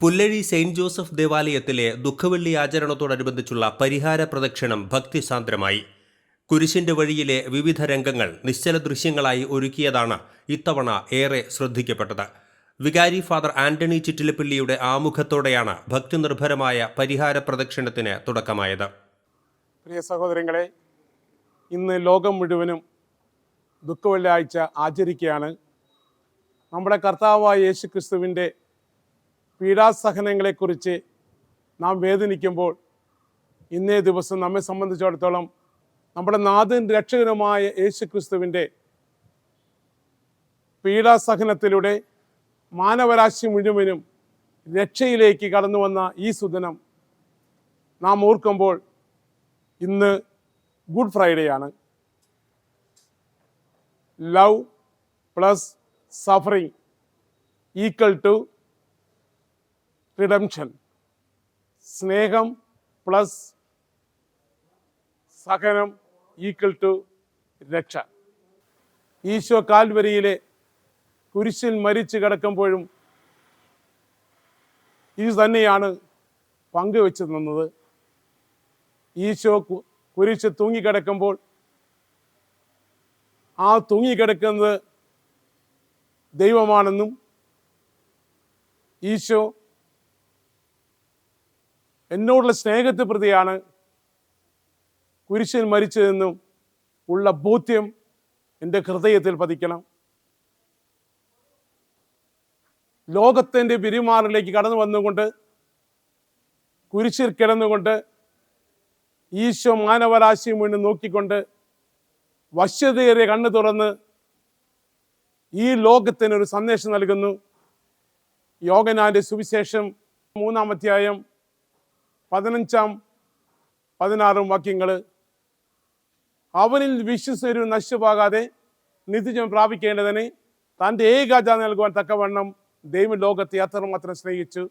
Pullazhi Saint Joseph ദേവാലയത്തിലെ ദുഃഖവെള്ളി ആചരണത്തോടനുബന്ധിച്ചുള്ള പരിഹാര പ്രദക്ഷിണം ഭക്തിസാന്ദ്രമായി. കുരിശിന്റെ വഴിയിലെ വിവിധ രംഗങ്ങൾ നിശ്ചല ദൃശ്യങ്ങളായി ഒരുക്കിയതാണ് ഇത്തവണ ഏറെ ശ്രദ്ധിക്കപ്പെട്ടത്. വികാരി ഫാദർ ആന്റണി ചിറ്റിലപ്പിള്ളിയുടെ ആമുഖത്തോടെയാണ് ഭക്തിനിർഭരമായ പരിഹാര പ്രദക്ഷിണത്തിന് തുടക്കമായത്. പ്രിയ സഹോദരങ്ങളെ ഇന്ന് ലോകം മുഴുവനും ദുഃഖവെള്ളിയാഴ്ച ആചരിക്കുകയാണ്. നമ്മുടെ കർത്താവായ യേശു ക്രിസ്തുവിന്റെ പീഡാസഹനങ്ങളെക്കുറിച്ച് നാം വേദനിക്കുമ്പോൾ ഇന്നേ ദിവസം നമ്മെ സംബന്ധിച്ചിടത്തോളം നമ്മുടെ നാഥൻ രക്ഷകനുമായ യേശു ക്രിസ്തുവിന്റെ പീഡാസഹനത്തിലൂടെ മാനവരാശി മുഴുവനും രക്ഷയിലേക്ക് കടന്നു വന്ന ഈ സുദിനം നാം ഓർക്കുമ്പോൾ ഇന്ന് ഗുഡ് ഫ്രൈഡേ ആണ് love plus suffering equal to redemption സ്നേഹം പ്ലസ് സഹനം ഈക്വൽ ടു രക്ഷ. ഈശോ കാൽവരിയിലെ കുരിശിൽ മരിച്ചു കിടക്കുമ്പോഴും ഇത് തന്നെയാണ് പങ്കുവെച്ച് തന്നത് ഈശോ കുരിശ് തൂങ്ങിക്കിടക്കുമ്പോൾ ആ തൂങ്ങിക്കിടക്കുന്നത് ദൈവമാണെന്നും ഈശോ എന്നോടുള്ള സ്നേഹത്തെ പ്രതിയാണ് കുരിശിൽ മരിച്ചതെന്നും ഉള്ള ബോധ്യം എന്റെ ഹൃദയത്തിൽ പതിക്കണം. ലോകത്തിന്റെ പെരുമാറിലേക്ക് കടന്നു വന്നുകൊണ്ട് കുരിശിൽ കിടന്നുകൊണ്ട് ഈശോ മാനവരാശി മുന്നിൽ നോക്കിക്കൊണ്ട് വശ്യതയേറെ കണ്ണു തുറന്ന് ഈ ലോകത്തിന് ഒരു സന്ദേശം നൽകുന്നു. യോഗനാന്റെ സുവിശേഷം മൂന്നാം അധ്യായം പതിനഞ്ചാം പതിനാറും വാക്യങ്ങൾ അവനിൽ വിശ്വസരു നശിച്ചുപോകാതെ നിത്യജം പ്രാപിക്കേണ്ടതിന് തന്റെ ഏകാജ നൽകുവാൻ തക്കവണ്ണം ദൈവം ലോകത്തെ അത്രമാത്രം സ്നേഹിച്ചു.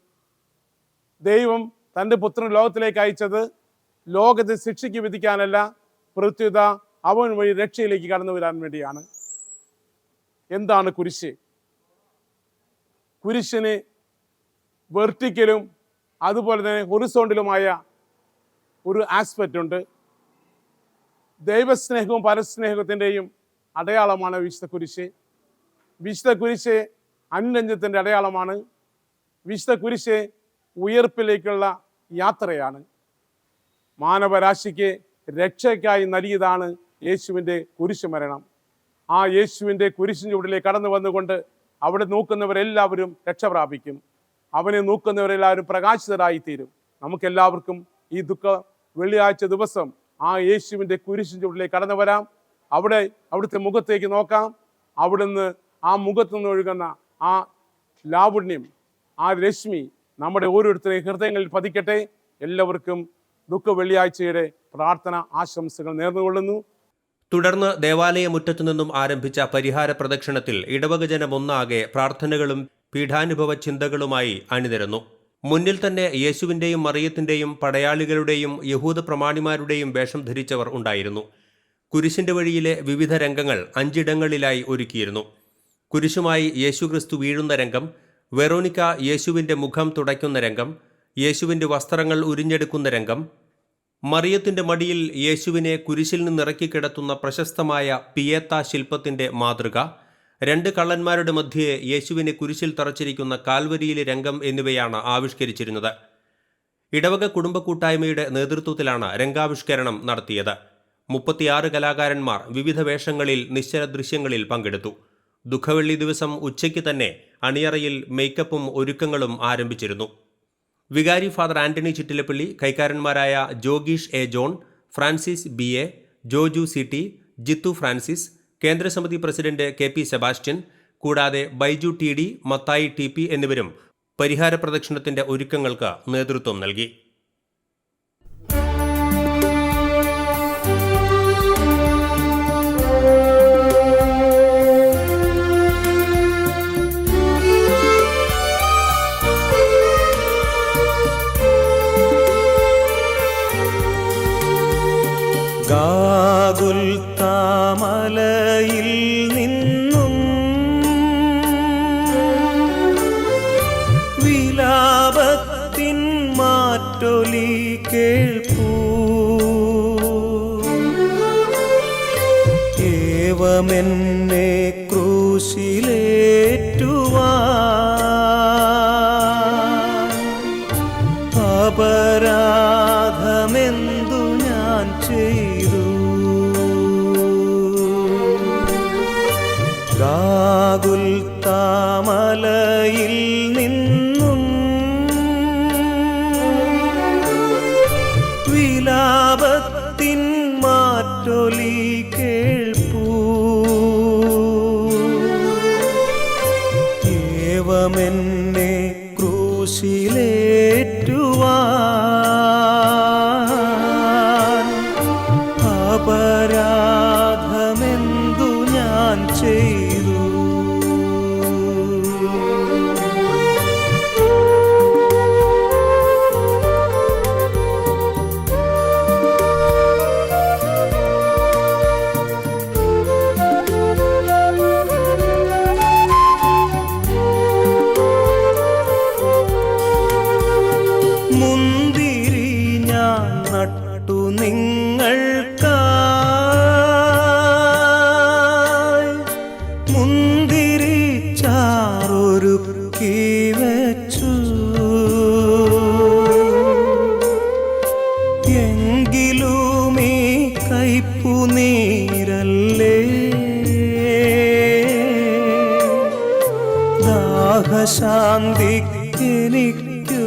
ദൈവം തന്റെ പുത്രൻ ലോകത്തിലേക്ക് അയച്ചത് ലോകത്തെ ശിക്ഷയ്ക്ക് വിധിക്കാനല്ല പ്രത്യുത അവൻ വഴി രക്ഷയിലേക്ക് കടന്നു വരാൻ വേണ്ടിയാണ്. എന്താണ് കുരിശ്? കുരിശിന് വെർട്ടിക്കലും അതുപോലെ തന്നെ ഹൊറിസോണ്ടിലുമായ ഒരു ആസ്പെക്റ്റ് ഉണ്ട്. ദൈവസ്നേഹവും പരസ്നേഹത്തിന്റെയും അടയാളമാണ് വിശുദ്ധ കുരിശ്. വിശുദ്ധ കുരിശ് അനുരഞ്ജത്തിന്റെ അടയാളമാണ്. വിശുദ്ധ കുരിശ് ഉയർപ്പിലേക്കുള്ള യാത്രയാണ്. മാനവരാശിക്ക് രക്ഷയ്ക്കായി നൽകിയതാണ് യേശുവിന്റെ കുരിശ് മരണം. ആ യേശുവിന്റെ കുരിശിൻ ചുവടിലേക്ക് കടന്നു വന്നുകൊണ്ട് അവിടെ നോക്കുന്നവരെല്ലാവരും രക്ഷ പ്രാപിക്കും അവനെ നോക്കുന്നവരെല്ലാവരും പ്രകാശിതരായി തീരും നമുക്കെല്ലാവർക്കും ഈ ദുഃഖ വെള്ളിയാഴ്ച ദിവസം ആ യേശുവിന്റെ കുരിശിൻ ചുവടിലേക്ക് കടന്നു വരാം. അവിടെ അവിടുത്തെ മുഖത്തേക്ക് നോക്കാം. അവിടുന്ന് ആ മുഖത്തു നിന്ന് ഒഴുകുന്ന ആ ലാവണ്യം ആ രശ്മി നമ്മുടെ ഓരോരുത്തരെയും ഹൃദയങ്ങളിൽ പതിക്കട്ടെ. എല്ലാവർക്കും ദുഃഖ വെള്ളിയാഴ്ചയുടെ പ്രാർത്ഥന ആശംസകൾ നേർന്നുകൊള്ളുന്നു. തുടർന്ന് ദേവാലയ മുറ്റത്തു നിന്നും ആരംഭിച്ച പരിഹാര പ്രദക്ഷിണത്തിൽ ഇടവക ജനം ഒന്നാകെ പ്രാർത്ഥനകളും പീഠാനുഭവ ചിന്തകളുമായി അണിനിരന്നു. മുന്നിൽ തന്നെ യേശുവിന്റെയും മറിയത്തിന്റെയും പടയാളികളുടെയും യഹൂദ പ്രമാണിമാരുടെയും വേഷം ധരിച്ചവർ ഉണ്ടായിരുന്നു. കുരിശിന്റെ വഴിയിലെ വിവിധ രംഗങ്ങൾ അഞ്ചിടങ്ങളിലായി ഒരുക്കിയിരുന്നു. കുരിശുമായി യേശുക്രിസ്തു വീഴുന്ന രംഗം വെറോണിക്ക യേശുവിന്റെ മുഖം തുടയ്ക്കുന്ന രംഗം യേശുവിന്റെ വസ്ത്രങ്ങൾ ഉരിഞ്ഞെടുക്കുന്ന രംഗം മറിയത്തിന്റെ മടിയിൽ യേശുവിനെ കുരിശിൽ നിന്നിറക്കി കിടത്തുന്ന പ്രശസ്തമായ പിയേത്ത ശില്പത്തിന്റെ മാതൃക രണ്ട് കള്ളന്മാരുടെ മധ്യേ യേശുവിനെ കുരിശിൽ തറച്ചിരിക്കുന്ന കാൽവരിയിലെ രംഗം എന്നിവയാണ് ആവിഷ്കരിച്ചിരുന്നത്. ഇടവക കുടുംബ കൂട്ടായ്മയുടെ നേതൃത്വത്തിലാണ് രംഗാവിഷ്കരണം നടത്തിയത്. മുപ്പത്തിയാറ് കലാകാരന്മാർ വിവിധ വേഷങ്ങളിൽ നിശ്ചല ദൃശ്യങ്ങളിൽ പങ്കെടുത്തു. ദുഃഖവെള്ളി ദിവസം ഉച്ചയ്ക്ക് തന്നെ അണിയറയിൽ മേക്കപ്പും ഒരുക്കങ്ങളും ആരംഭിച്ചിരുന്നു. വികാരി ഫാദർ ആന്റണി ചിറ്റിലപ്പള്ളി കൈക്കാരന്മാരായ ജോഗീഷ് A John Francis B A Joju C T Jithu Francis കേന്ദ്രസമിതി president K P Sebastian കൂടാതെ Baiju T D Mathai T P എന്നിവരും പരിഹാര പ്രദക്ഷിണത്തിന്റെ ഒരുക്കങ്ങൾക്ക് നേതൃത്വം നൽകി. ഗാഗുൽത്താമലയിൽ മാറ്റൊലി കേൾപ്പൂ. ഏവമെന്നെ ക്രൂശിലേറ്റുവാ അപരാധമെന്തു ഞാൻ ചെയ്തു. ഗാകുൽ താമലയിൽ നിന്നും ചെയ്തു. ദാഹശാന്തിക്കെനിക്കു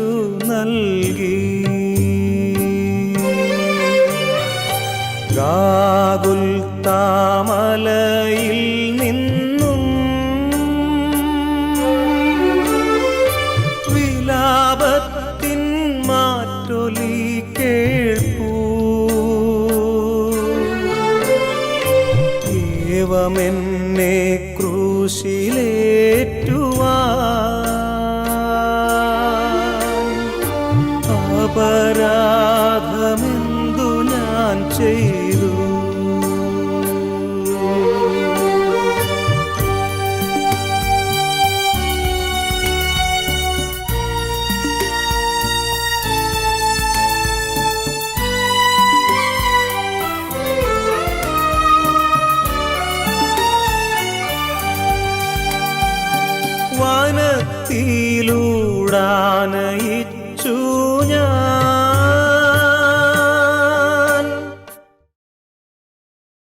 നൽകി. ഗാകുൽ താമലയിൽ ഏവമെന്നെ ക്രൂശിലേറ്റുവാ അപരാധമെന്തു വനത്തിലൂടാനയിൽ